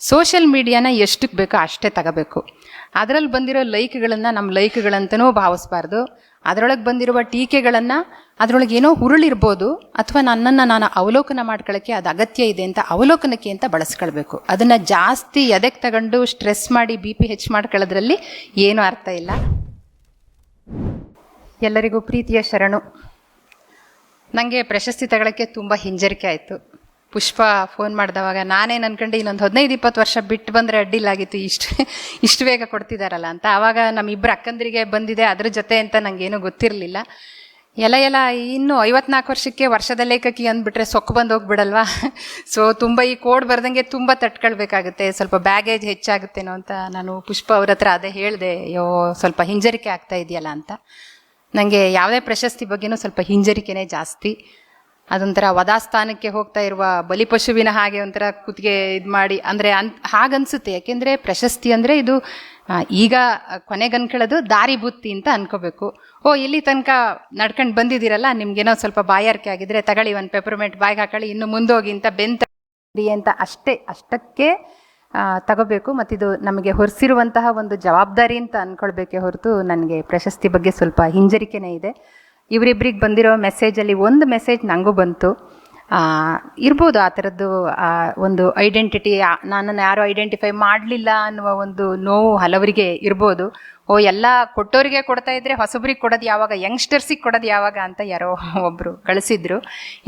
Social ಮೀಡಿಯಾನ ಎಷ್ಟಕ್ಕೆ ಬೇಕೋ ಅಷ್ಟೇ ತಗೋಬೇಕು. ಅದರಲ್ಲಿ ಬಂದಿರೋ ಲೈಕ್ಗಳನ್ನು ನಮ್ಮ ಲೈಕ್ಗಳಂತನೂ ಭಾವಿಸ್ಬಾರ್ದು. ಅದರೊಳಗೆ ಬಂದಿರುವ ಟೀಕೆಗಳನ್ನು ಅದರೊಳಗೆ ಏನೋ ಹುರುಳಿರ್ಬೋದು ಅಥವಾ ನನ್ನನ್ನು ನಾನು ಅವಲೋಕನ ಮಾಡ್ಕೊಳ್ಳೋಕ್ಕೆ ಅದು ಅಗತ್ಯ ಇದೆ ಅಂತ ಅವಲೋಕನಕ್ಕೆ ಅಂತ ಬಳಸ್ಕೊಳ್ಬೇಕು. ಅದನ್ನು ಜಾಸ್ತಿ ಎದೆಗೆ ತಗೊಂಡು ಸ್ಟ್ರೆಸ್ ಮಾಡಿ ಬಿ ಪಿ ಹೆಚ್ಚು ಮಾಡ್ಕೊಳ್ಳೋದ್ರಲ್ಲಿ ಏನೂ ಅರ್ಥ ಇಲ್ಲ. ಎಲ್ಲರಿಗೂ ಪ್ರೀತಿಯ ಶರಣು. ನನಗೆ ಪ್ರಶಸ್ತಿ ತಗೊಳ್ಳೋಕ್ಕೆ ತುಂಬ ಹಿಂಜರಿಕೆ ಆಯಿತು. ಪುಷ್ಪ ಫೋನ್ ಮಾಡಿದವಾಗ ನಾನೇನು ಅನ್ಕೊಂಡು ಇನ್ನೊಂದು ಹದಿನೈದು, ಇಪ್ಪತ್ತು ವರ್ಷ ಬಿಟ್ಟು ಬಂದರೆ ಅಡ್ಡಿಲ್ಲಾಗಿತ್ತು ಇಷ್ಟು ಇಷ್ಟು ಬೇಗ ಕೊಡ್ತಿದ್ದಾರಲ್ಲ ಅಂತ. ಆವಾಗ ನಮ್ಮಿಬ್ಬರು ಅಕ್ಕಂದಿರಿಗೆ ಬಂದಿದೆ, ಅದ್ರ ಜೊತೆ ಅಂತ ನನಗೇನು ಗೊತ್ತಿರಲಿಲ್ಲ. ಎಲ್ಲ ಎಲ್ಲ ಇನ್ನು ಐವತ್ನಾಲ್ಕು ವರ್ಷಕ್ಕೆ ವರ್ಷದ ಲೇಖಕಿ ಅಂದ್ಬಿಟ್ರೆ ಸೊಕ್ಕು ಬಂದು ಹೋಗ್ಬಿಡಲ್ವಾ? ಸೊ ತುಂಬ ಈ ಕೋಡ್ ಬರ್ದಂಗೆ ತುಂಬ ತಟ್ಕೊಳ್ಬೇಕಾಗುತ್ತೆ, ಸ್ವಲ್ಪ ಬ್ಯಾಗೇಜ್ ಹೆಚ್ಚಾಗುತ್ತೇನೋ ಅಂತ ನಾನು ಪುಷ್ಪ ಅವ್ರ ಹತ್ರ ಅದೇ ಹೇಳಿದೆ, ಅಯ್ಯೋ, ಸ್ವಲ್ಪ ಹಿಂಜರಿಕೆ ಆಗ್ತಾ ಇದೆಯಲ್ಲ ಅಂತ. ನನಗೆ ಯಾವುದೇ ಪ್ರಶಸ್ತಿ ಬಗ್ಗೆನೂ ಸ್ವಲ್ಪ ಹಿಂಜರಿಕೆನೇ ಜಾಸ್ತಿ. ಅದೊಂಥರ ವಧಾಸ್ಥಾನಕ್ಕೆ ಹೋಗ್ತಾ ಇರುವ ಬಲಿಪಶುವಿನ ಹಾಗೆ ಒಂಥರ ಕುತ್ತಿಗೆ ಇದು ಮಾಡಿ, ಅಂದರೆ ಅನ್, ಹಾಗನ್ಸುತ್ತೆ. ಯಾಕೆಂದರೆ ಪ್ರಶಸ್ತಿ ಅಂದರೆ ಇದು ಈಗ ಕೊನೆಗನ್ಕೊಳ್ಳೋದು ದಾರಿ ಬುತ್ತಿ ಅಂತ ಅನ್ಕೋಬೇಕು. ಓ, ಇಲ್ಲಿ ತನಕ ನಡ್ಕೊಂಡು ಬಂದಿದ್ದೀರಲ್ಲ, ನಿಮ್ಗೇನೋ ಸ್ವಲ್ಪ ಬಾಯಾರಿಕೆ ಆಗಿದ್ರೆ ತಗೊಳ್ಳಿ, ಒಂದು ಪೆಪರ್ಮೆಂಟ್ ಬಾಯ್ಗೆ ಹಾಕೊಳ್ಳಿ, ಇನ್ನು ಮುಂದೋಗಿ ಅಂತ ಬೆಂತ ಅಂತ ಅಷ್ಟೇ, ಅಷ್ಟಕ್ಕೆ ತಗೋಬೇಕು. ಮತ್ತಿದು ನಮಗೆ ಹೊರಿಸಿರುವಂತಹ ಒಂದು ಜವಾಬ್ದಾರಿ ಅಂತ ಅಂದ್ಕೊಳ್ಬೇಕೇ ಹೊರತು, ನನಗೆ ಪ್ರಶಸ್ತಿ ಬಗ್ಗೆ ಸ್ವಲ್ಪ ಹಿಂಜರಿಕೆನೇ ಇದೆ. ಇವರಿಬ್ರಿಗೆ ಬಂದಿರೋ ಮೆಸೇಜಲ್ಲಿ ಒಂದು ಮೆಸೇಜ್ ನನಗೂ ಬಂತು. ಇರ್ಬೋದು ಆ ಥರದ್ದು ಒಂದು ಐಡೆಂಟಿಟಿ ನನ್ನನ್ನು ಯಾರೂ ಐಡೆಂಟಿಫೈ ಮಾಡಲಿಲ್ಲ ಅನ್ನುವ ಒಂದು ನೋವು ಹಲವರಿಗೆ ಇರ್ಬೋದು. ಓ, ಎಲ್ಲ ಕೊಟ್ಟೋರಿಗೆ ಕೊಡ್ತಾ ಇದ್ದರೆ ಹೊಸಬ್ರಿಗೆ ಕೊಡೋದು ಯಾವಾಗ ಯಂಗ್ಸ್ಟರ್ಸಿಗೆ ಕೊಡೋದು ಯಾವಾಗ ಅಂತ ಯಾರೋ ಒಬ್ಬರು ಕಳಿಸಿದ್ರು.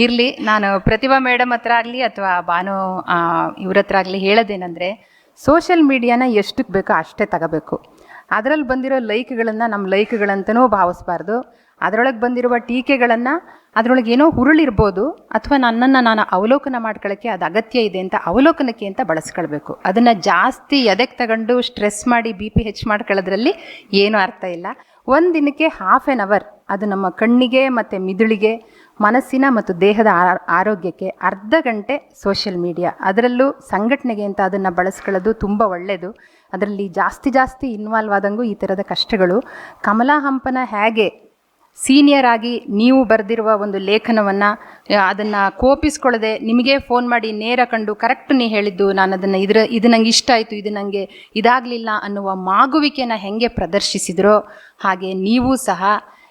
ಇರಲಿ, ನಾನು ಪ್ರತಿಭಾ ಮೇಡಮ್ ಹತ್ರ ಆಗಲಿ ಅಥವಾ ಭಾನು ಇವ್ರ ಹತ್ರ ಆಗಲಿ ಹೇಳೋದೇನೆಂದರೆ ಸೋಷಿಯಲ್ ಮೀಡಿಯಾನ ಎಷ್ಟಕ್ಕೆ ಬೇಕೋ ಅಷ್ಟೇ ತಗೋಬೇಕು. ಅದರಲ್ಲಿ ಬಂದಿರೋ ಲೈಕ್ಗಳನ್ನು ನಮ್ಮ ಲೈಕ್ಗಳಂತನೂ ಭಾವಿಸ್ಬಾರ್ದು. ಅದರೊಳಗೆ ಬಂದಿರುವ ಟೀಕೆಗಳನ್ನು ಅದರೊಳಗೆ ಏನೋ ಹುರುಳಿರ್ಬೋದು ಅಥವಾ ನನ್ನನ್ನು ನಾನು ಅವಲೋಕನ ಮಾಡ್ಕೊಳ್ಳೋಕ್ಕೆ ಅದು ಅಗತ್ಯ ಇದೆ ಅಂತ ಅವಲೋಕನಕ್ಕೆ ಅಂತ ಬಳಸ್ಕೊಳ್ಬೇಕು. ಅದನ್ನು ಜಾಸ್ತಿ ಎದೆಗೆ ತಗೊಂಡು ಸ್ಟ್ರೆಸ್ ಮಾಡಿ ಬಿ ಪಿ ಹೆಚ್ಚು ಮಾಡ್ಕೊಳ್ಳೋದ್ರಲ್ಲಿ ಏನೂ ಅರ್ಥ ಇಲ್ಲ. ಒಂದು ದಿನಕ್ಕೆ ಹಾಫ್ ಆ್ಯನ್ ಅವರ್ ಅದು ನಮ್ಮ ಕಣ್ಣಿಗೆ ಮತ್ತು ಮಿದುಳಿಗೆ ಮನಸ್ಸಿನ ಮತ್ತು ದೇಹದ ಆರೋಗ್ಯಕ್ಕೆ ಅರ್ಧ ಗಂಟೆ ಸೋಷಿಯಲ್ ಮೀಡಿಯಾ. ಅದರಲ್ಲೂ ಸಂಘಟನೆಗೆ ಅಂತ ಅದನ್ನು ಬಳಸ್ಕೊಳ್ಳೋದು ತುಂಬ ಒಳ್ಳೆಯದು ಅದರಲ್ಲಿ ಜಾಸ್ತಿ ಜಾಸ್ತಿ ಇನ್ವಾಲ್ವ್ ಆದಂಗೂ ಈ ಥರದ ಕಷ್ಟಗಳು. ಕಮಲಾ ಹಂಪನ ಹೇಗೆ ಸೀನಿಯರ್ ಆಗಿ ನೀವು ಬರೆದಿರುವ ಒಂದು ಲೇಖನವನ್ನು ಅದನ್ನು ಕೋಪಿಸ್ಕೊಳ್ಳದೆ ನಿಮಗೆ ಫೋನ್ ಮಾಡಿ ನೇರ ಕಂಡು ಕರೆಕ್ಟ್ ನೀ ಹೇಳಿದ್ದು, ನಾನು ಅದನ್ನು ಇದ್ರ, ಇದು ನಂಗೆ ಇಷ್ಟ ಆಯಿತು, ಇದು ನನಗೆ ಇದಾಗಲಿಲ್ಲ ಅನ್ನುವ ಮಾಗುವಿಕೆನ ಹೆಂಗೆ ಪ್ರದರ್ಶಿಸಿದ್ರೋ ಹಾಗೆ ನೀವು ಸಹ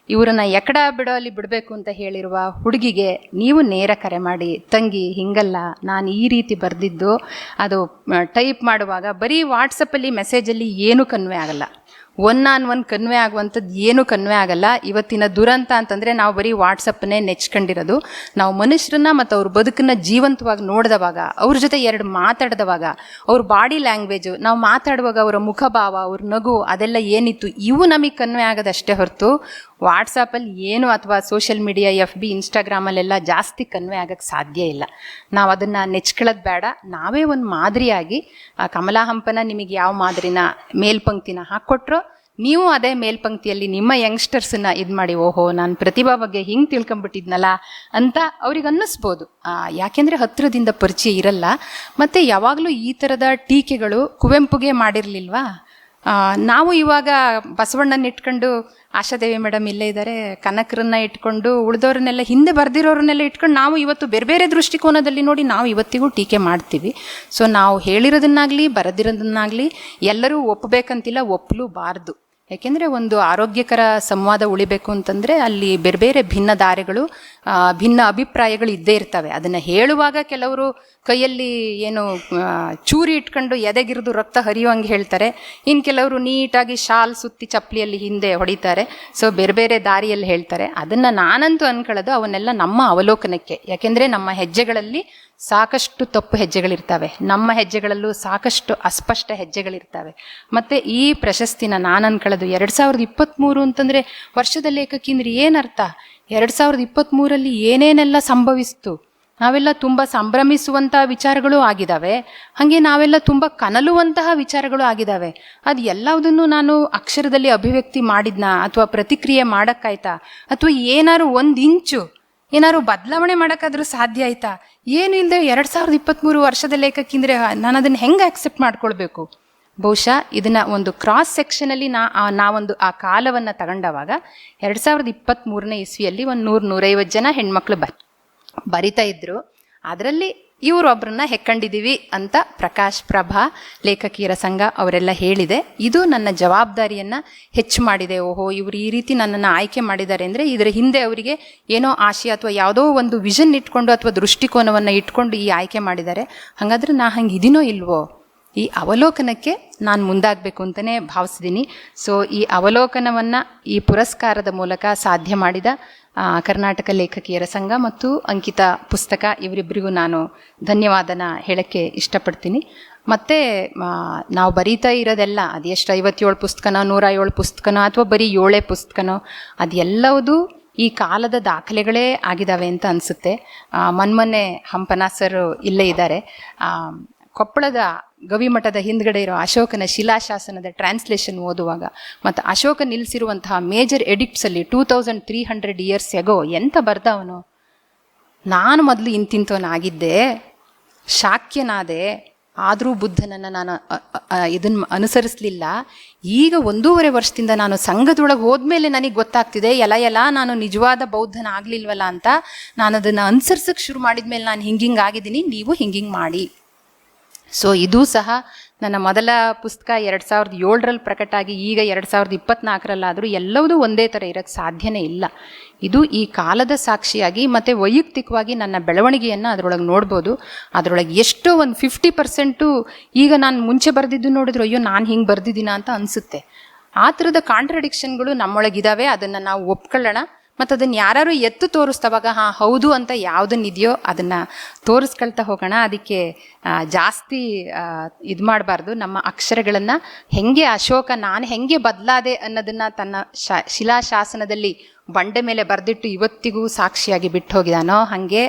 ಇವರನ್ನ ಎಕಡ ಬಿಡೋ ಬಿಡಬೇಕು ಅಂತ ಹೇಳಿರುವ ಹುಡುಗಿಗೆ ನೀವು ನೇರ ಕರೆ ಮಾಡಿ, ತಂಗಿ, ಹಿಂಗಲ್ಲ, ನಾನು ಈ ರೀತಿ ಬರೆದಿದ್ದು, ಅದು ಟೈಪ್ ಮಾಡುವಾಗ ಬರೀ ವಾಟ್ಸಪ್ಪಲ್ಲಿ ಮೆಸೇಜಲ್ಲಿ ಏನೂ ಕನ್ವೆ ಆಗಲ್ಲ. ಒನ್ ಆನ್ ಒನ್ ಕನ್ವೆ ಆಗುವಂಥದ್ದು ಏನೂ ಕನ್ವೆ ಆಗಲ್ಲ. ಇವತ್ತಿನ ದುರಂತ ಅಂತಂದರೆ ನಾವು ಬರೀ ವಾಟ್ಸಪ್ಪನ್ನೇ ನೆಚ್ಕೊಂಡಿರೋದು. ನಾವು ಮನುಷ್ಯರನ್ನ ಮತ್ತು ಅವ್ರ ಬದುಕನ್ನ ಜೀವಂತವಾಗಿ ನೋಡಿದವಾಗ, ಅವ್ರ ಜೊತೆ ಎರಡು ಮಾತಾಡಿದವಾಗ, ಅವ್ರ ಬಾಡಿ ಲ್ಯಾಂಗ್ವೇಜು ನಾವು ಮಾತಾಡುವಾಗ ಅವರ ಮುಖಭಾವ, ಅವ್ರ ನಗು ಅದೆಲ್ಲ ಏನಿತ್ತು, ಇವು ನಮಗೆ ಕನ್ವೆ ಆಗೋದಷ್ಟೇ ಹೊರತು ವಾಟ್ಸಪ್ಪಲ್ಲಿ ಏನು ಅಥವಾ ಸೋಷಿಯಲ್ ಮೀಡಿಯಾ ಎಫ್ ಬಿ ಇನ್ಸ್ಟಾಗ್ರಾಮಲ್ಲೆಲ್ಲ ಜಾಸ್ತಿ ಕನ್ವೆ ಆಗೋಕ್ಕೆ ಸಾಧ್ಯ ಇಲ್ಲ. ನಾವು ಅದನ್ನು ನೆಚ್ಕೊಳ್ಳೋದು ಬೇಡ. ನಾವೇ ಒಂದು ಮಾದರಿಯಾಗಿ ಕಮಲಾ ಹಂಪನ ನಿಮಗೆ ಯಾವ ಮಾದರಿನ ಮೇಲ್ಪಂಕ್ತಿನ ಹಾಕ್ಕೊಟ್ರು, ನೀವು ಅದೇ ಮೇಲ್ಪಂಕ್ತಿಯಲ್ಲಿ ನಿಮ್ಮ ಯಂಗ್ಸ್ಟರ್ಸನ್ನ ಇದು ಮಾಡಿ, ಓಹೋ, ನಾನು ಪ್ರತಿಭಾ ಬಗ್ಗೆ ಹಿಂಗೆ ತಿಳ್ಕೊಂಬಿಟ್ಟಿದ್ನಲ್ಲ ಅಂತ ಅವ್ರಿಗೆ ಅನ್ನಿಸ್ಬೋದು. ಯಾಕೆಂದರೆ ಹತ್ತಿರದಿಂದ ಪರಿಚಯ ಇರಲ್ಲ. ಮತ್ತು ಯಾವಾಗಲೂ ಈ ಥರದ ಟೀಕೆಗಳು ಕುವೆಂಪುಗೆ ಮಾಡಿರಲಿಲ್ವಾ? ನಾವು ಇವಾಗ ಬಸವಣ್ಣನ ಇಟ್ಕೊಂಡು ಆಶಾದೇವಿ ಮೇಡಮ್ ಇಲ್ಲೇ ಇದ್ದಾರೆ, ಕನಕರನ್ನ ಇಟ್ಕೊಂಡು ಉಳಿದವ್ರನ್ನೆಲ್ಲ ಹಿಂದೆ ಬರೆದಿರೋರನ್ನೆಲ್ಲ ಇಟ್ಕೊಂಡು, ನಾವು ಇವತ್ತು ಬೇರೆ ಬೇರೆ ದೃಷ್ಟಿಕೋನದಲ್ಲಿ ನೋಡಿ ನಾವು ಇವತ್ತಿಗೂ ಟೀಕೆ ಮಾಡ್ತೀವಿ. ಸೊ ನಾವು ಹೇಳಿರೋದನ್ನಾಗಲಿ, ಬರೆದಿರೋದನ್ನಾಗಲಿ, ಎಲ್ಲರೂ ಒಪ್ಪಬೇಕಂತಿಲ್ಲ ಒಪ್ಪಲೂಬಾರ್ದು ಯಾಕೆಂದರೆ ಒಂದು ಆರೋಗ್ಯಕರ ಸಂವಾದ ಉಳಿಬೇಕು ಅಂತಂದರೆ ಅಲ್ಲಿ ಬೇರೆ ಬೇರೆ ಭಿನ್ನ ದಾರಿಗಳು ಭಿನ್ನ ಅಭಿಪ್ರಾಯಗಳು ಇದ್ದೇ ಇರ್ತವೆ. ಅದನ್ನು ಹೇಳುವಾಗ ಕೆಲವರು ಕೈಯಲ್ಲಿ ಏನು ಚೂರಿ ಇಟ್ಕೊಂಡು ಎದೆಗಿರಿದು ರಕ್ತ ಹರಿಯುವಂಗೆ ಹೇಳ್ತಾರೆ. ಇನ್ನು ಕೆಲವರು ನೀಟಾಗಿ ಶಾಲ್ ಸುತ್ತಿ ಚಪ್ಪಲಿಯಲ್ಲಿ ಹಿಂದೆ ಹೊಡಿತಾರೆ. ಸೊ ಬೇರೆ ಬೇರೆ ದಾರಿಯಲ್ಲಿ ಹೇಳ್ತಾರೆ. ಅದನ್ನು ನಾನಂತೂ ಅನ್ಕೊಳ್ಳೋದು ಅವನ್ನೆಲ್ಲ ನಮ್ಮ ಅವಲೋಕನಕ್ಕೆ. ಯಾಕೆಂದರೆ ನಮ್ಮ ಹೆಜ್ಜೆಗಳಲ್ಲಿ ಸಾಕಷ್ಟು ತಪ್ಪು ಹೆಜ್ಜೆಗಳಿರ್ತವೆ. ನಮ್ಮ ಹೆಜ್ಜೆಗಳಲ್ಲೂ ಸಾಕಷ್ಟು ಅಸ್ಪಷ್ಟ ಹೆಜ್ಜೆಗಳಿರ್ತವೆ. ಮತ್ತು ಈ ಪ್ರಶಸ್ತಿನ ನಾನು ಅನ್ಕೊಳ್ಳೋದು ಎರಡು ಸಾವಿರದ ಇಪ್ಪತ್ತ್ಮೂರು ಅಂತಂದರೆ ವರ್ಷದ ಲೇಖಕಿ ಅಂದ್ರೆ ಏನರ್ಥ ಎರಡು ಸಾವಿರದ ಇಪ್ಪತ್ತ್ಮೂರಲ್ಲಿ ಏನೇನೆಲ್ಲ ಸಂಭವಿಸ್ತು? ನಾವೆಲ್ಲ ತುಂಬ ಸಂಭ್ರಮಿಸುವಂತಹ ವಿಚಾರಗಳು ಆಗಿದ್ದಾವೆ ಹಾಗೆ ನಾವೆಲ್ಲ ತುಂಬ ಕನಲುವಂತಹ ವಿಚಾರಗಳು ಆಗಿದ್ದಾವೆ ಅದು ಎಲ್ಲವುದನ್ನು ನಾನು ಅಕ್ಷರದಲ್ಲಿ ಅಭಿವ್ಯಕ್ತಿ ಮಾಡಿದ್ನ? ಅಥವಾ ಪ್ರತಿಕ್ರಿಯೆ ಮಾಡೋಕ್ಕಾಯ್ತಾ? ಅಥವಾ ಏನಾದ್ರು ಒಂದು ಇಂಚು ಏನಾದ್ರು ಬದಲಾವಣೆ ಮಾಡೋಕ್ಕಾದ್ರೂ ಸಾಧ್ಯ ಆಯ್ತಾ? ಏನು ಇಲ್ಲದೆ ಎರಡು ಸಾವಿರದ ಇಪ್ಪತ್ತ್ಮೂರು ವರ್ಷದ ಲೇಖಕ್ಕಿಂದರೆ ನಾನು ಅದನ್ನು ಹೆಂಗೆ ಆಕ್ಸೆಪ್ಟ್ ಮಾಡ್ಕೊಳ್ಬೇಕು? ಬಹುಶಃ ಇದನ್ನ ಒಂದು ಕ್ರಾಸ್ ಸೆಕ್ಷನಲ್ಲಿ ನಾ ಆ ನಾವೊಂದು ಆ ಕಾಲವನ್ನು ತಗೊಂಡವಾಗ ಎರಡು ಸಾವಿರದ ಇಪ್ಪತ್ತ್ಮೂರನೇ ಇಸ್ವಿಯಲ್ಲಿ ಒಂದು ನೂರು ನೂರೈವತ್ತು ಜನ ಹೆಣ್ಮಕ್ಳು ಬ ಬರಿತಾ ಇದ್ದರು ಅದರಲ್ಲಿ ಇವರೊಬ್ಬರನ್ನ ಹೆಕ್ಕಂಡಿದ್ದೀವಿ ಅಂತ ಪ್ರಕಾಶ್ ಪ್ರಭಾ, ಲೇಖಕಿಯರ ಸಂಘ ಅವರೆಲ್ಲ ಹೇಳಿದೆ. ಇದು ನನ್ನ ಜವಾಬ್ದಾರಿಯನ್ನು ಹೆಚ್ಚು ಮಾಡಿದೆ. ಓಹೋ, ಇವರು ಈ ರೀತಿ ನನ್ನನ್ನು ಆಯ್ಕೆ ಮಾಡಿದ್ದಾರೆ ಅಂದರೆ ಇದರ ಹಿಂದೆ ಅವರಿಗೆ ಏನೋ ಆಶೆ ಅಥವಾ ಯಾವುದೋ ಒಂದು ವಿಷನ್ ಇಟ್ಕೊಂಡು ಅಥವಾ ದೃಷ್ಟಿಕೋನವನ್ನು ಇಟ್ಕೊಂಡು ಈ ಆಯ್ಕೆ ಮಾಡಿದ್ದಾರೆ. ಹಾಗಾದ್ರೆ ನಾ ಹಂಗೆ ಇದೀನೋ ಇಲ್ವೋ? ಈ ಅವಲೋಕನಕ್ಕೆ ನಾನು ಮುಂದಾಗಬೇಕು ಅಂತಲೇ ಭಾವಿಸಿದ್ದೀನಿ ಸೊ ಈ ಅವಲೋಕನವನ್ನು ಈ ಪುರಸ್ಕಾರದ ಮೂಲಕ ಸಾಧ್ಯ ಮಾಡಿದ ಕರ್ನಾಟಕ ಲೇಖಕಿಯರ ಸಂಘ ಮತ್ತು ಅಂಕಿತ ಪುಸ್ತಕ ಇವರಿಬ್ಬರಿಗೂ ನಾನು ಧನ್ಯವಾದನ ಹೇಳಕ್ಕೆ ಇಷ್ಟಪಡ್ತೀನಿ. ಮತ್ತು ನಾವು ಬರೀತಾ ಇರೋದೆಲ್ಲ ಅದೆಷ್ಟು ಐವತ್ತೇಳು ಪುಸ್ತಕನೋ ನೂರ ಏಳು ಪುಸ್ತಕನೋ ಅಥವಾ ಬರೀ ಏಳೇ ಪುಸ್ತಕನೋ ಅದೆಲ್ಲವುದು ಈ ಕಾಲದ ದಾಖಲೆಗಳೇ ಆಗಿದ್ದಾವೆ ಅಂತ ಅನಿಸುತ್ತೆ. ಮೊನ್ನೆ ಹಂಪನಾ ಸರ್ ಇಲ್ಲೇ ಇದ್ದಾರೆ. ಕೊಪ್ಪಳದ ಗವಿಮಠದ ಹಿಂದ್ಗಡೆ ಇರೋ ಅಶೋಕನ ಶಿಲಾಶಾಸನದ ಟ್ರಾನ್ಸ್ಲೇಷನ್ ಓದುವಾಗ, ಮತ್ತು ಅಶೋಕ ನಿಲ್ಲಿಸಿರುವಂತಹ major ಎಡಿಕ್ಟ್ಸಲ್ಲಿ two thousand three hundred years ago ಎಂತ ಬರ್ದವನು? ನಾನು ಮೊದಲು ಇಂತಿಂತವನಾಗಿದ್ದೆ ಶಾಕ್ಯನಾದೆ, ಆದರೂ ಬುದ್ಧನನ್ನು ನಾನು ಇದನ್ನು ಅನುಸರಿಸಲಿಲ್ಲ. ಈಗ ಒಂದೂವರೆ ವರ್ಷದಿಂದ ನಾನು ಸಂಘದೊಳಗೆ ಹೋದ್ಮೇಲೆ ನನಗೆ ಗೊತ್ತಾಗ್ತಿದೆ ಎಲ್ಲ ಎಲ್ಲ ನಾನು ನಿಜವಾದ ಬೌದ್ಧನ ಆಗ್ಲಿಲ್ವಲ್ಲ ಅಂತ ನಾನು ಅದನ್ನು ಅನುಸರಿಸಕ್ಕೆ ಶುರು ಮಾಡಿದ್ಮೇಲೆ ನಾನು ಹಿಂಗಿಂಗ್ ಆಗಿದ್ದೀನಿ, ನೀವು ಹಿಂಗಿಂಗೆ ಮಾಡಿ. ಸೊ ಇದು ಸಹ ನನ್ನ ಮೊದಲ ಪುಸ್ತಕ ಎರಡು ಸಾವಿರದ ಏಳರಲ್ಲಿ ಪ್ರಕಟ ಆಗಿ ಈಗ ಎರಡು ಸಾವಿರದ ಇಪ್ಪತ್ನಾಲ್ಕರಲ್ಲಾದರೂ ಎಲ್ಲವೂ ಒಂದೇ ಥರ ಇರೋಕ್ಕೆ ಸಾಧ್ಯನೇ ಇಲ್ಲ. ಇದು ಈ ಕಾಲದ ಸಾಕ್ಷಿಯಾಗಿ ಮತ್ತು ವೈಯಕ್ತಿಕವಾಗಿ ನನ್ನ ಬೆಳವಣಿಗೆಯನ್ನು ಅದರೊಳಗೆ ನೋಡ್ಬೋದು. ಅದರೊಳಗೆ ಎಷ್ಟೋ ಒಂದು ಫಿಫ್ಟಿ ಪರ್ಸೆಂಟು ಈಗ ನಾನು ಮುಂಚೆ ಬರೆದಿದ್ದು ನೋಡಿದ್ರು ಅಯ್ಯೋ ನಾನು ಹಿಂಗೆ ಬರೆದಿದ್ದೀನ ಅಂತ ಅನಿಸುತ್ತೆ. ಆ ಥರದ ಕಾಂಟ್ರಡಿಕ್ಷನ್ಗಳು ನಮ್ಮೊಳಗಿದ್ದಾವೆ ಅದನ್ನು ನಾವು ಒಪ್ಕೊಳ್ಳೋಣ. ಮತ್ತು ಅದನ್ನು ಯಾರು ಎತ್ತು ತೋರಿಸ್ತವಾಗ, ಹಾಂ, ಹೌದು ಅಂತ ಯಾವುದನ್ನಿದೆಯೋ ಅದನ್ನು ತೋರಿಸ್ಕೊಳ್ತಾ ಹೋಗೋಣ. ಅದಕ್ಕೆ ಜಾಸ್ತಿ ಇದು ಮಾಡಬಾರ್ದು. ನಮ್ಮ ಅಕ್ಷರಗಳನ್ನು ಹೆಂಗೆ ಅಶೋಕ, ನಾನು ಹೆಂಗೆ ಬದಲಾದೆ ಅನ್ನೋದನ್ನು ತನ್ನ ಶಾ, ಶಿಲಾಶಾಸನದಲ್ಲಿ ಬಂಡೆ ಮೇಲೆ ಬರೆದಿಟ್ಟು ಇವತ್ತಿಗೂ ಸಾಕ್ಷಿಯಾಗಿ ಬಿಟ್ಟು ಹೋಗಿದಾನೋ ಹಾಗೆ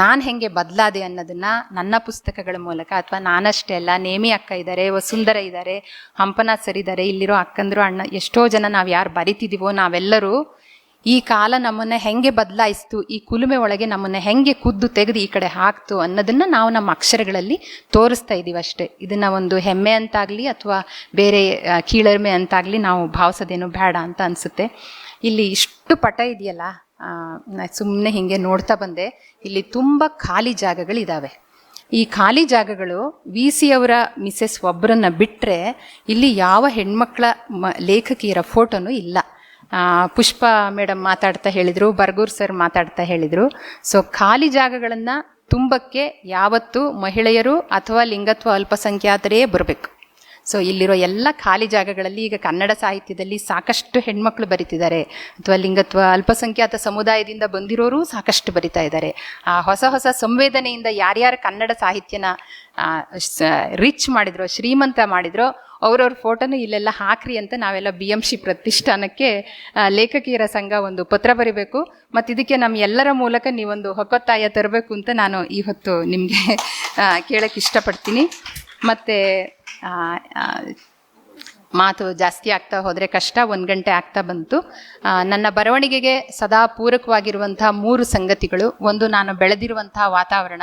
ನಾನು ಹೆಂಗೆ ಬದಲಾದೆ ಅನ್ನೋದನ್ನು ನನ್ನ ಪುಸ್ತಕಗಳ ಮೂಲಕ ಅಥವಾ ನಾನಷ್ಟೇ ಅಲ್ಲ, ನೇಮಿ ಅಕ್ಕ ಇದ್ದಾರೆ ವಸುಂಧರ ಇದ್ದಾರೆ ಹಂಪನ ಸರ್ ಇದ್ದಾರೆ ಇಲ್ಲಿರೋ ಅಕ್ಕಂದರು ಅಣ್ಣ, ಎಷ್ಟೋ ಜನ ನಾವು ಯಾರು ಬರಿತಿದ್ದೀವೋ ನಾವೆಲ್ಲರೂ ಈ ಕಾಲ ನಮ್ಮನ್ನು ಹೆಂಗೆ ಬದಲಾಯಿಸ್ತು, ಈ ಕುಲುಮೆ ಒಳಗೆ ನಮ್ಮನ್ನು ಹೆಂಗೆ ಕುದ್ದು ತೆಗೆದು ಈ ಕಡೆ ಹಾಕ್ತು ಅನ್ನೋದನ್ನು ನಾವು ನಮ್ಮ ಅಕ್ಷರಗಳಲ್ಲಿ ತೋರಿಸ್ತಾ ಇದ್ದೀವಿ ಅಷ್ಟೇ. ಇದನ್ನು ಒಂದು ಹೆಮ್ಮೆ ಅಂತಾಗಲಿ ಅಥವಾ ಬೇರೆ ಕೀಳರ್ಮೆ ಅಂತಾಗ್ಲಿ ನಾವು ಭಾವಿಸೋದೇನು ಬೇಡ ಅಂತ ಅನಿಸುತ್ತೆ. ಇಲ್ಲಿ ಇಷ್ಟು ಪಟ ಇದೆಯಲ್ಲ ಸುಮ್ಮನೆ ಹಿಂಗೆ ನೋಡ್ತಾ ಬಂದೆ. ಇಲ್ಲಿ ತುಂಬ ಖಾಲಿ ಜಾಗಗಳಿದ್ದಾವೆ ಈ ಖಾಲಿ ಜಾಗಗಳು ವಿ ಸಿ ಅವರ ಮಿಸೆಸ್ ಒಬ್ಬರನ್ನ ಬಿಟ್ಟರೆ ಇಲ್ಲಿ ಯಾವ ಹೆಣ್ಮಕ್ಳ ಲೇಖಕಿಯರ ಫೋಟೋನೂ ಇಲ್ಲ. ಪುಷ್ಪ ಮೇಡಮ್ ಮಾತಾಡ್ತಾ ಹೇಳಿದರು, ಬರ್ಗೂರ್ ಸರ್ ಮಾತಾಡ್ತಾ ಹೇಳಿದರು. ಸೊ ಖಾಲಿ ಜಾಗಗಳನ್ನು ತುಂಬಕ್ಕೆ ಯಾವತ್ತು ಮಹಿಳೆಯರು ಅಥವಾ ಲಿಂಗತ್ವ ಅಲ್ಪಸಂಖ್ಯಾತರೇ ಬರಬೇಕು. ಸೊ ಇಲ್ಲಿರೋ ಎಲ್ಲ ಖಾಲಿ ಜಾಗಗಳಲ್ಲಿ ಈಗ ಕನ್ನಡ ಸಾಹಿತ್ಯದಲ್ಲಿ ಸಾಕಷ್ಟು ಹೆಣ್ಮಕ್ಳು ಬರಿತಿದ್ದಾರೆ. ಅಥವಾ ಲಿಂಗತ್ವ, ಅಲ್ಪಸಂಖ್ಯಾತ ಸಮುದಾಯದಿಂದ ಬಂದಿರೋರು ಸಾಕಷ್ಟು ಬರಿತಾ ಇದ್ದಾರೆ. ಆ ಹೊಸ ಹೊಸ ಸಂವೇದನೆಯಿಂದ ಯಾರ್ಯಾರು ಕನ್ನಡ ಸಾಹಿತ್ಯನ ರಿಚ್ ಮಾಡಿದ್ರು, ಶ್ರೀಮಂತ ಮಾಡಿದ್ರು, ಅವ್ರವ್ರ ಫೋಟೋನು ಇಲ್ಲೆಲ್ಲ ಹಾಕ್ರಿ ಅಂತ ನಾವೆಲ್ಲ ಬಿ ಎಂ ಶಿ ಪ್ರತಿಷ್ಠಾನಕ್ಕೆ ಲೇಖಕಿಯರ ಸಂಘ ಒಂದು ಪತ್ರ ಬರಿಬೇಕು. ಮತ್ತು ಇದಕ್ಕೆ ನಮ್ಮ ಎಲ್ಲರ ಮೂಲಕ ನೀವೊಂದು ಹೊಕ್ಕೊತ್ತಾಯ ತರಬೇಕು ಅಂತ ನಾನು ಈ ಹೊತ್ತು ನಿಮಗೆ ಕೇಳಕ್ಕೆ ಇಷ್ಟಪಡ್ತೀನಿ. ಮತ್ತು ಮಾತು ಜಾಸ್ತಿ ಆಗ್ತಾ ಹೋದರೆ ಕಷ್ಟ, ಒಂದು ಗಂಟೆ ಆಗ್ತಾ ಬಂತು. ನನ್ನ ಬರವಣಿಗೆಗೆ ಸದಾ ಪೂರಕವಾಗಿರುವಂಥ ಮೂರು ಸಂಗತಿಗಳು. ಒಂದು, ನಾನು ಬೆಳೆದಿರುವಂತಹ ವಾತಾವರಣ.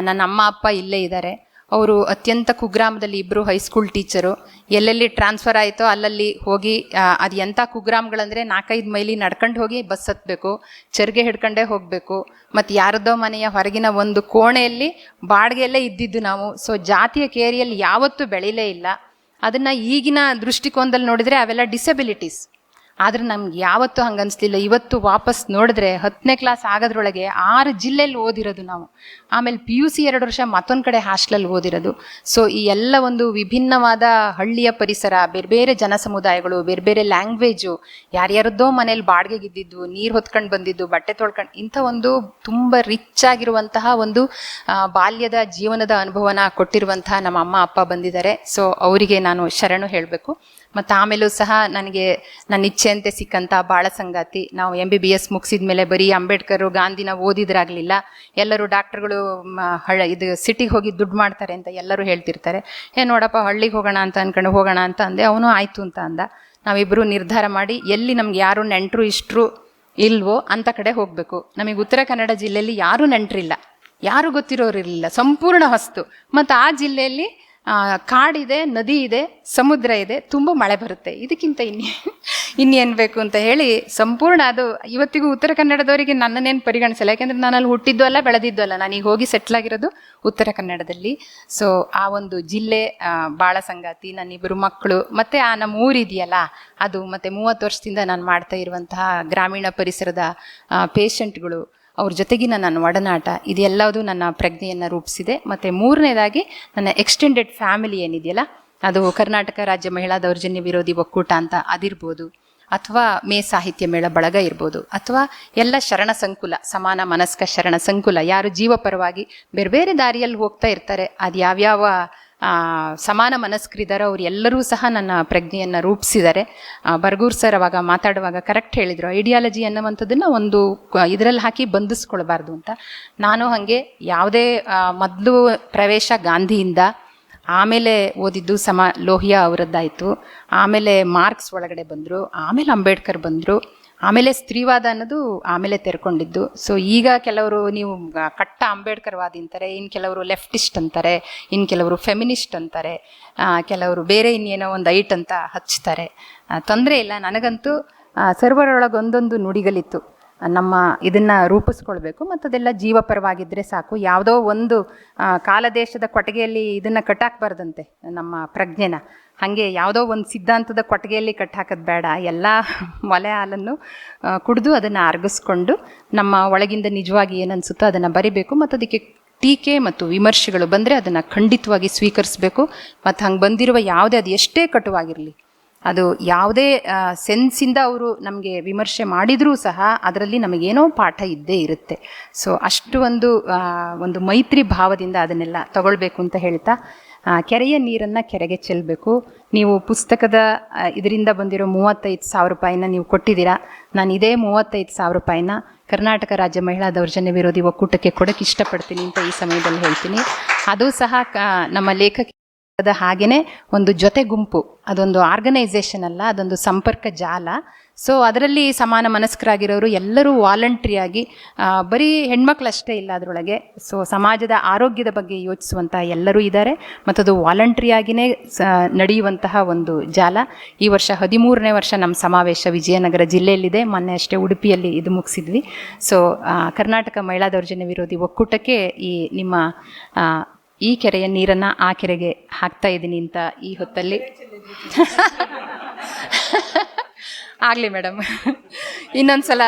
ನನ್ನ ಅಮ್ಮ, ಅಪ್ಪ ಇಲ್ಲೇ ಇದ್ದಾರೆ. ಅವರು ಅತ್ಯಂತ ಕುಗ್ರಾಮದಲ್ಲಿ ಇಬ್ಬರು ಹೈಸ್ಕೂಲ್ ಟೀಚರು ಎಲ್ಲೆಲ್ಲಿ ಟ್ರಾನ್ಸ್ಫರ್ ಆಯಿತೋ ಅಲ್ಲಲ್ಲಿ ಹೋಗಿ ಅದು ಎಂಥ ಕುಗ್ರಾಮ್ಗಳಂದರೆ ನಾಲ್ಕೈದು ಮೈಲಿ ನಡ್ಕೊಂಡು ಹೋಗಿ ಬಸ್ ಹತ್ತಬೇಕು ಚರ್ಗೆ ಹಿಡ್ಕೊಂಡೇ ಹೋಗಬೇಕು. ಮತ್ತು ಯಾರದೋ ಮನೆಯ ಹೊರಗಿನ ಒಂದು ಕೋಣೆಯಲ್ಲಿ ಬಾಡಿಗೆಯಲ್ಲೇ ಇದ್ದಿದ್ದು ನಾವು. ಸೊ ಜಾತಿಯ ಕೇರಿಯಲ್ಲಿ ಯಾವತ್ತೂ ಬೆಳೀಲೇ ಇಲ್ಲ. ಅದನ್ನು ಈಗಿನ ದೃಷ್ಟಿಕೋನದಲ್ಲಿ ನೋಡಿದರೆ ಅವೆಲ್ಲ ಡಿಸಬಿಲಿಟೀಸ್ ಆದ್ರೆ ನಮ್ಗೆ ಯಾವತ್ತೂ ಹಂಗೆ ಅನಿಸ್ಲಿಲ್ಲ. ಇವತ್ತು ವಾಪಸ್ ನೋಡಿದ್ರೆ ಹತ್ತನೇ ಕ್ಲಾಸ್ ಆಗೋದ್ರೊಳಗೆ ಆರು ಜಿಲ್ಲೆಯಲ್ಲಿ ಓದಿರೋದು ನಾವು. ಆಮೇಲೆ ಪಿ ಯು ಸಿ ಎರಡು ವರ್ಷ ಮತ್ತೊಂದು ಕಡೆ ಹಾಸ್ಟೆಲಲ್ಲಿ ಓದಿರೋದು. ಸೊ ಈ ಎಲ್ಲ ಒಂದು ವಿಭಿನ್ನವಾದ ಹಳ್ಳಿಯ ಪರಿಸರ, ಬೇರೆ ಬೇರೆ ಜನ ಸಮುದಾಯಗಳು ಬೇರೆ ಬೇರೆ ಲ್ಯಾಂಗ್ವೇಜು ಯಾರ್ಯಾರದ್ದೋ ಮನೇಲಿ ಬಾಡಿಗೆಗಿದ್ದಿದ್ದು ನೀರು ಹೊತ್ಕೊಂಡು ಬಂದಿದ್ದು, ಬಟ್ಟೆ ತೊಳ್ಕೊಂಡು ಇಂಥ ಒಂದು ತುಂಬ ರಿಚ್ ಆಗಿರುವಂತಹ ಒಂದು ಬಾಲ್ಯದ ಜೀವನದ ಅನುಭವನ ಕೊಟ್ಟಿರುವಂತಹ ನಮ್ಮ ಅಮ್ಮ, ಅಪ್ಪ ಬಂದಿದ್ದಾರೆ. ಸೊ ಅವರಿಗೆ ನಾನು ಶರಣು ಹೇಳಬೇಕು. ಮತ್ತು ಆಮೇಲೂ ಸಹ ನನಗೆ ನನ್ನ ಇಚ್ಛೆಯಂತೆ ಸಿಕ್ಕಂಥ ಭಾಳ ಸಂಗಾತಿ ನಾವು ಎಂ ಬಿ ಬಿ ಎಸ್ ಮುಗಿಸಿದ ಮೇಲೆ ಬರೀ ಅಂಬೇಡ್ಕರು, ಗಾಂಧಿನ ಓದಿದ್ರಾಗಲಿಲ್ಲ. ಎಲ್ಲರೂ ಡಾಕ್ಟರ್ಗಳು ಹಳ್ಳ ಇದು ಸಿಟಿಗೆ ಹೋಗಿ ದುಡ್ಡು ಮಾಡ್ತಾರೆ ಅಂತ ಎಲ್ಲರೂ ಹೇಳ್ತಿರ್ತಾರೆ. ಏ ನೋಡಪ್ಪ, ಹಳ್ಳಿಗೆ ಹೋಗೋಣ ಅಂತ ಅಂದ್ಕೊಂಡು ಹೋಗೋಣ ಅಂತ ಅಂದೆ, ಅವನು ಆಯಿತು ಅಂತ ಅಂದ. ನಾವಿಬ್ಬರು ನಿರ್ಧಾರ ಮಾಡಿ, ಎಲ್ಲಿ ನಮ್ಗೆ ಯಾರು ನೆಂಟರು, ಇಷ್ಟರು ಇಲ್ವೋ ಅಂತ ಕಡೆ ಹೋಗಬೇಕು. ನಮಗೆ ಉತ್ತರ ಕನ್ನಡ ಜಿಲ್ಲೆಯಲ್ಲಿ ಯಾರೂ ನೆಂಟರಿಲ್ಲ. ಯಾರು ಗೊತ್ತಿರೋರು ಇರಲಿಲ್ಲ ಸಂಪೂರ್ಣ ಹೊಸ್ತು. ಮತ್ತು ಆ ಜಿಲ್ಲೆಯಲ್ಲಿ ಕಾಡಿದೆ, ನದಿ ಇದೆ, ಸಮುದ್ರ ಇದೆ, ತುಂಬ ಮಳೆ ಬರುತ್ತೆ. ಇದಕ್ಕಿಂತ ಇನ್ನೇ ಇನ್ನೇನು ಬೇಕು ಅಂತ ಹೇಳಿ ಸಂಪೂರ್ಣ ಅದು ಇವತ್ತಿಗೂ ಉತ್ತರ ಕನ್ನಡದವರಿಗೆ ನನ್ನನ್ನೇನು ಪರಿಗಣಿಸಲ್ಲ. ಯಾಕೆಂದ್ರೆ ನಾನು ಅಲ್ಲಿ ಹುಟ್ಟಿದ್ದು ಅಲ್ಲ, ಬೆಳೆದಿದ್ದು ಅಲ್ಲ. ನಾನೀಗ ಹೋಗಿ ಸೆಟ್ಲ್ ಆಗಿರೋದು ಉತ್ತರ ಕನ್ನಡದಲ್ಲಿ. ಸೊ ಆ ಒಂದು ಜಿಲ್ಲೆ ಭಾಳ ಸಂಗಾತಿ ನನ್ನಿಬ್ಬರು ಮಕ್ಕಳು, ಮತ್ತೆ ಆ ನಮ್ಮ ಊರಿದೆಯಲ್ಲ ಅದು ಮತ್ತೆ ಮೂವತ್ತು ವರ್ಷದಿಂದ ನಾನು ಮಾಡ್ತಾ ಇರುವಂತಹ ಗ್ರಾಮೀಣ ಪರಿಸರದ ಪೇಷಂಟ್ಗಳು ಅವ್ರ ಜೊತೆಗಿನ ನನ್ನ ಒಡನಾಟ ಇದೆಲ್ಲವೂ ನನ್ನ ಪ್ರಜ್ಞೆಯನ್ನು ರೂಪಿಸಿದೆ. ಮತ್ತು ಮೂರನೇದಾಗಿ ನನ್ನ ಎಕ್ಸ್ಟೆಂಡೆಡ್ ಫ್ಯಾಮಿಲಿ ಏನಿದೆಯಲ್ಲ, ಅದು ಕರ್ನಾಟಕ ರಾಜ್ಯ ಮಹಿಳಾ ದೌರ್ಜನ್ಯ ವಿರೋಧಿ ಒಕ್ಕೂಟ ಅಂತ ಅದಿರ್ಬೋದು. ಅಥವಾ ಮೇ ಸಾಹಿತ್ಯ ಮೇಳ ಬಳಗ ಇರ್ಬೋದು. ಅಥವಾ ಎಲ್ಲ ಶರಣ ಸಂಕುಲ, ಸಮಾನ ಮನಸ್ಕ ಶರಣ ಸಂಕುಲ, ಯಾರು ಜೀವಪರವಾಗಿ ಬೇರೆ ಬೇರೆ ದಾರಿಯಲ್ಲಿ ಹೋಗ್ತಾ ಇರ್ತಾರೆ ಅದು ಯಾವ್ಯಾವ ಸಮಾನ ಮನಸ್ಕರಿದ್ದಾರೆ, ಅವ್ರು ಎಲ್ಲರೂ ಸಹ ನನ್ನ ಪ್ರಜ್ಞೆಯನ್ನು ರೂಪಿಸಿದ್ದಾರೆ. ಬರ್ಗೂರ್ ಸರ್ ಅವಾಗ ಮಾತಾಡುವಾಗ ಕರೆಕ್ಟ್ ಹೇಳಿದರು ಐಡಿಯಾಲಜಿ ಅನ್ನುವಂಥದ್ದನ್ನು ಒಂದು ಇದರಲ್ಲಿ ಹಾಕಿ ಬಂಧಿಸ್ಕೊಳ್ಬಾರ್ದು ಅಂತ. ನಾನು ಹಾಗೆ ಯಾವುದೇ ಮೊದಲು ಪ್ರವೇಶ ಗಾಂಧಿಯಿಂದ ಆಮೇಲೆ ಓದಿದ್ದು ಸಮ, ಲೋಹಿಯಾ ಅವರದ್ದಾಯಿತು. ಆಮೇಲೆ ಮಾರ್ಕ್ಸ್ ಒಳಗಡೆ ಬಂದರು, ಆಮೇಲೆ ಅಂಬೇಡ್ಕರ್ ಬಂದರು. ಆಮೇಲೆ ಸ್ತ್ರೀವಾದ ಅನ್ನೋದು ಆಮೇಲೆ ತೆರ್ಕೊಂಡಿದ್ದು. ಸೊ ಈಗ ಕೆಲವರು ನೀವು ಕಟ್ಟ ಅಂಬೇಡ್ಕರ್ ವಾದಿ ಅಂತಾರೆ ಇನ್ನು ಕೆಲವರು ಲೆಫ್ಟಿಸ್ಟ್ ಅಂತಾರೆ ಇನ್ನು ಕೆಲವರು ಫೆಮಿನಿಸ್ಟ್ ಅಂತಾರೆ ಕೆಲವರು ಬೇರೆ ಇನ್ನೇನೋ ಒಂದು ಐಟ್ ಅಂತ ಹಚ್ತಾರೆ. ತೊಂದರೆ ಇಲ್ಲ, ನನಗಂತೂ ಸರ್ವರೊಳಗೊಂದೊಂದು ನುಡಿಗಳಿತ್ತು. ನಮ್ಮ ಇದನ್ನು ರೂಪಿಸ್ಕೊಳ್ಬೇಕು ಮತ್ತು ಅದೆಲ್ಲ ಜೀವಪರವಾಗಿದ್ದರೆ ಸಾಕು. ಯಾವುದೋ ಒಂದು ಕಾಲದೇಶದ ಕೊಟ್ಟಿಗೆಯಲ್ಲಿ ಇದನ್ನು ಕಟ್ಟಾಕ್ಬಾರ್ದಂತೆ ನಮ್ಮ ಪ್ರಜ್ಞೆನ. ಹಾಗೆ ಯಾವುದೋ ಒಂದು ಸಿದ್ಧಾಂತದ ಕೊಟ್ಟಿಗೆಯಲ್ಲಿ ಕಟ್ಟಾಕೋದು ಬೇಡ. ಎಲ್ಲ ಮೊಲೆ ಹಾಲನ್ನು ಕುಡಿದು ಅದನ್ನು ಅರಗಿಸ್ಕೊಂಡು ನಮ್ಮ ಒಳಗಿಂದ ನಿಜವಾಗಿ ಏನನ್ಸುತ್ತೋ ಅದನ್ನು ಬರಿಬೇಕು. ಮತ್ತು ಅದಕ್ಕೆ ಟೀಕೆ ಮತ್ತು ವಿಮರ್ಶೆಗಳು ಬಂದರೆ ಅದನ್ನು ಖಂಡಿತವಾಗಿ ಸ್ವೀಕರಿಸಬೇಕು. ಮತ್ತು ಹಂಗೆ ಬಂದಿರುವ ಯಾವುದೇ, ಅದು ಎಷ್ಟೇ ಕಟುವಾಗಿರಲಿ ಅದು ಯಾವುದೇ ಸೆನ್ಸಿಂದ ಅವರು ನಮಗೆ ವಿಮರ್ಶೆ ಮಾಡಿದರೂ ಸಹ ಅದರಲ್ಲಿ ನಮಗೇನೋ ಪಾಠ ಇದ್ದೇ ಇರುತ್ತೆ. ಸೊ ಅಷ್ಟು ಒಂದು ಒಂದು ಮೈತ್ರಿ ಭಾವದಿಂದ ಅದನ್ನೆಲ್ಲ ತಗೊಳ್ಬೇಕು ಅಂತ ಹೇಳ್ತಾ ಕೆರೆಯ ನೀರನ್ನು ಕೆರೆಗೆ ಚೆಲ್ಲಬೇಕು ನೀವು ಪುಸ್ತಕದ ಇದರಿಂದ ಬಂದಿರೋ ಮೂವತ್ತೈದು ಸಾವಿರ ರೂಪಾಯಿನ ನೀವು ಕೊಟ್ಟಿದ್ದೀರಾ? ನಾನು ಇದೇ ಮೂವತ್ತೈದು ಸಾವಿರ ರೂಪಾಯಿನ ಕರ್ನಾಟಕ ರಾಜ್ಯ ಮಹಿಳಾ ದೌರ್ಜನ್ಯ ವಿರೋಧಿ ಒಕ್ಕೂಟಕ್ಕೆ ಕೊಡೋಕ್ಕೆ ಇಷ್ಟಪಡ್ತೀನಿ ಅಂತ ಈ ಸಮಯದಲ್ಲಿ ಹೇಳ್ತೀನಿ. ಅದು ಸಹ ನಮ್ಮ ಲೇಖಕ ಅದ ಹಾಗೇನೆ ಒಂದು ಜೊತೆ ಗುಂಪು, ಅದೊಂದು ಆರ್ಗನೈಸೇಷನ್ ಅಲ್ಲ, ಅದೊಂದು ಸಂಪರ್ಕ ಜಾಲ. ಸೊ ಅದರಲ್ಲಿ ಸಮಾನ ಮನಸ್ಕರಾಗಿರೋರು ಎಲ್ಲರೂ ವಾಲಂಟ್ರಿಯಾಗಿ ಬರೀ ಹೆಣ್ಮಕ್ಳಷ್ಟೇ ಇಲ್ಲ ಅದರೊಳಗೆ. ಸೊ ಸಮಾಜದ ಆರೋಗ್ಯದ ಬಗ್ಗೆ ಯೋಚಿಸುವಂಥ ಎಲ್ಲರೂ ಇದ್ದಾರೆ. ಮತ್ತು ಅದು ವಾಲಂಟ್ರಿಯಾಗಿಯೇ ಸ, ನಡೆಯುವಂತಹ ಒಂದು ಜಾಲ. ಈ ವರ್ಷ ಹದಿಮೂರನೇ ವರ್ಷ ನಮ್ಮ ಸಮಾವೇಶ ವಿಜಯನಗರ ಜಿಲ್ಲೆಯಲ್ಲಿದೆ. ಮೊನ್ನೆ ಅಷ್ಟೇ ಉಡುಪಿಯಲ್ಲಿ ಇದು ಮುಗಿಸಿದ್ವಿ. ಸೊ ಕರ್ನಾಟಕ ಮಹಿಳಾ ದೌರ್ಜನ್ಯ ವಿರೋಧಿ ಒಕ್ಕೂಟಕ್ಕೆ ಈ ನಿಮ್ಮ ಈ ಕೆರೆಯ ನೀರನ್ನು ಆ ಕೆರೆಗೆ ಹಾಕ್ತಾ ಇದ್ದೀನಿ ಅಂತ ಈ ಹೊತ್ತಲ್ಲಿ. ಆಗಲಿ ಮೇಡಮ್. ಇನ್ನೊಂದು ಸಲ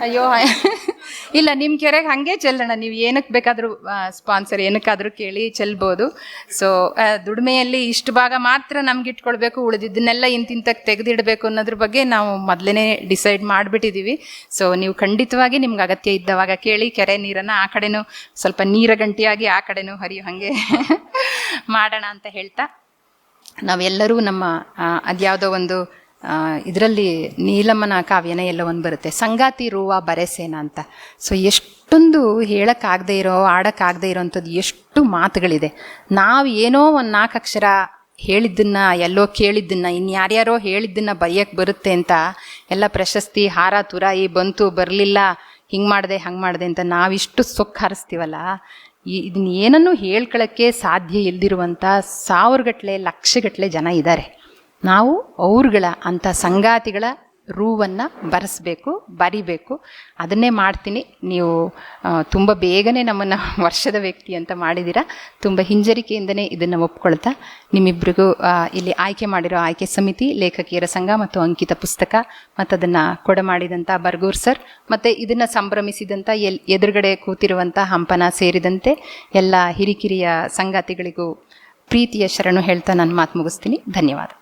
ಅಯ್ಯೋ ಇಲ್ಲ ನಿಮ್ಮ ಕೆರೆಗೆ ಹಾಗೆ ಚೆಲ್ಲೋಣ. ನೀವು ಏನಕ್ಕೆ ಬೇಕಾದರೂ ಸ್ಪಾನ್ಸರ್ ಏನಕ್ಕಾದರೂ ಕೇಳಿ ಚೆಲ್ಬೋದು. ಸೊ ದುಡಿಮೆಯಲ್ಲಿ ಇಷ್ಟು ಭಾಗ ಮಾತ್ರ ನಮ್ಗೆ ಇಟ್ಕೊಳ್ಬೇಕು, ಉಳಿದಿದ್ದನ್ನೆಲ್ಲ ಇಂತಿಂತಕ್ಕೆ ತೆಗೆದಿಡಬೇಕು ಅನ್ನೋದ್ರ ಬಗ್ಗೆ ನಾವು ಮೊದಲೇ ಡಿಸೈಡ್ ಮಾಡಿಬಿಟ್ಟಿದ್ದೀವಿ ಸೊ ನೀವು ಖಂಡಿತವಾಗಿ ನಿಮ್ಗೆ ಅಗತ್ಯ ಇದ್ದವಾಗ ಕೇಳಿ, ಕೆರೆ ನೀರನ್ನು ಆ ಕಡೆನೂ ಸ್ವಲ್ಪ ನೀರ ಗಂಟಿಯಾಗಿ ಆ ಕಡೆನೂ ಹರಿಯೋ ಹಾಗೆ ಮಾಡೋಣ ಅಂತ ಹೇಳ್ತಾ ನಾವೆಲ್ಲರೂ ನಮ್ಮ ಅದ್ಯಾವುದೋ ಒಂದು ಇದರಲ್ಲಿ ನೀಲಮ್ಮನ ಕಾವ್ಯನ ಎಲ್ಲ ಒಂದು ಬರುತ್ತೆ. ಸಂಗಾತಿ ರೂವ ಬರೆಸೇನ ಅಂತ. ಸೊ ಎಷ್ಟೊಂದು ಹೇಳೋಕ್ಕಾಗದೆ ಇರೋ, ಆಡೋಕ್ಕಾಗದೇ ಇರೋವಂಥದ್ದು ಎಷ್ಟು ಮಾತುಗಳಿದೆ. ನಾವು ಏನೋ ಒಂದು ನಾಲ್ಕು ಅಕ್ಷರ ಹೇಳಿದ್ದನ್ನ, ಎಲ್ಲೋ ಕೇಳಿದ್ದನ್ನ ಇನ್ಯಾರ್ಯಾರೋ ಹೇಳಿದ್ದನ್ನು ಬರೆಯಕ್ಕೆ ಬರುತ್ತೆ ಅಂತ ಎಲ್ಲ ಪ್ರಶಸ್ತಿ, ಹಾರ, ತುರಾಯಿ ಬಂತು, ಬರಲಿಲ್ಲ, ಹಿಂಗೆ ಮಾಡಿದೆ, ಹಂಗೆ ಮಾಡಿದೆ ಅಂತ ನಾವಿಷ್ಟು ಸೊಕ್ಕು ಹಾರಿಸ್ತೀವಲ್ಲ. ಈ ಇದನ್ನ ಏನನ್ನೂ ಹೇಳ್ಕೊಳ್ಳೋಕ್ಕೆ ಸಾಧ್ಯ ಇಲ್ದಿರುವಂಥ ಸಾವಿರಗಟ್ಟಲೆ ಲಕ್ಷಗಟ್ಟಲೆ ಜನ ಇದ್ದಾರೆ ನಾವು ಅವ್ರುಗಳ ಅಂಥ ಸಂಗಾತಿಗಳ ರೂವನ್ನು ಬರೆಸ್ಬೇಕು, ಬರಿಬೇಕು. ಅದನ್ನೇ ಮಾಡ್ತೀನಿ. ನೀವು ತುಂಬ ಬೇಗನೆ ನಮ್ಮನ್ನು ವರ್ಷದ ವ್ಯಕ್ತಿ ಅಂತ ಮಾಡಿದ್ದೀರಾ ತುಂಬ ಹಿಂಜರಿಕೆಯಿಂದನೇ ಇದನ್ನು ಒಪ್ಕೊಳ್ತಾ ನಿಮ್ಮಿಬ್ಬರಿಗೂ ಇಲ್ಲಿ ಆಯ್ಕೆ ಮಾಡಿರೋ ಆಯ್ಕೆ ಸಮಿತಿ, ಲೇಖಕಿಯರ ಸಂಘ ಮತ್ತು ಅಂಕಿತ ಪುಸ್ತಕ ಮತ್ತು ಅದನ್ನು ಕೊಡಮಾಡಿದಂಥ ಬರ್ಗೂರ್ ಸರ್. ಮತ್ತು ಇದನ್ನು ಸಂಭ್ರಮಿಸಿದಂಥ ಎಲ್, ಎದುರುಗಡೆ ಕೂತಿರುವಂಥ ಹಂಪನ ಸೇರಿದಂತೆ ಎಲ್ಲ ಹಿರಿಕಿರಿಯ ಸಂಗಾತಿಗಳಿಗೂ ಪ್ರೀತಿಯ ಶರಣು ಹೇಳ್ತಾ ನಾನು ಮಾತು ಮುಗಿಸ್ತೀನಿ. ಧನ್ಯವಾದ.